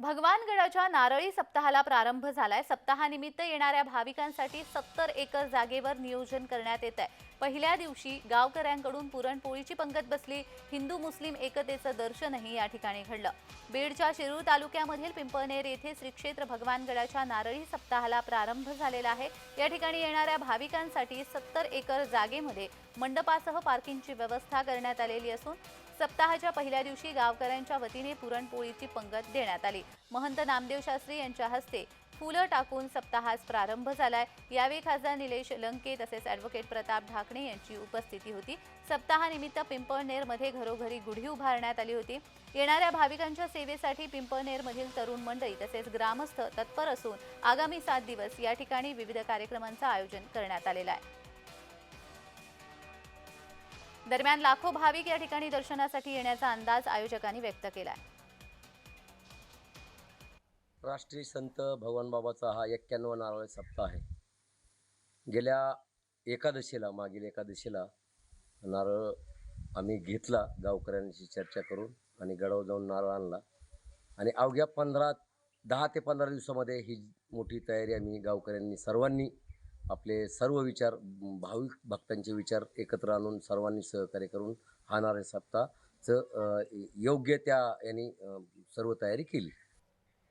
भगवानगडाच्या नारळी सप्ताहाला प्रारंभ झालाय. सप्ताहानिमित्त येणाऱ्या भाविकांसाठी सत्तर एकर जागेवर नियोजन करण्यात येत आहे पहिल्या दिवशी गावकऱ्यांकडून पुरणपोळीची पंगत बसली. हिंदू मुस्लिम एकतेचं दर्शनही या ठिकाणी घडलं. बीडच्या शिरूर तालुक्यामधील पिंपळनेर येथे श्री क्षेत्र भगवानगडाच्या नारळी सप्ताहाला प्रारंभ झालेला आहे. या ठिकाणी येणाऱ्या भाविकांसाठी सत्तर एकर जागेमध्ये मंडपासह पार्किंगची व्यवस्था करण्यात आलेली असून सप्ताहाच्या पहिल्या दिवशी गावकऱ्यांच्या वतीने पुरणपोळीची पंगत देण्यात आली. महंत नामदेव शास्त्री यांच्या हस्ते फुलं टाकून सप्ताहास प्रारंभ झालाय. यावेळी खासदार निलेश लंके तसेच ॲडव्होकेट प्रताप ढाकणे यांची उपस्थिती होती. सप्ताहानिमित्त पिंपळनेरमध्ये घरोघरी गुढी उभारण्यात आली होती. येणाऱ्या भाविकांच्या सेवेसाठी पिंपळनेरमधील तरुण मंडळी तसेच ग्रामस्थ तत्पर असून आगामी सात दिवस या ठिकाणी विविध कार्यक्रमांचं आयोजन करण्यात आलेलं आहे. दरम्यान लाखो भाविक या ठिकाणी दर्शनासाठी येण्याचा अंदाज आयोजकांनी व्यक्त केला आहे राष्ट्रीय संत भगवानबाबाचा हा एक्क्याण्णव नारळ सप्ताह आहे. गेल्या एकादशीला मागील एकादशीला नारळ आम्ही घेतला गावकऱ्यांशी चर्चा करून आणि गडाव जाऊन नारळ आणला. आणि अवघ्या पंधरा दहा ते पंधरा दिवसामध्ये ही मोठी तयारी आम्ही गावकऱ्यांनी सर्वांनी आपले सर्व विचार भाविक भक्तांचे विचार एकत्र आणून सर्वांनी सहकार्य करून हा नारळ सप्ताहचं योग्य त्या यांनी सर्व तयारी केली.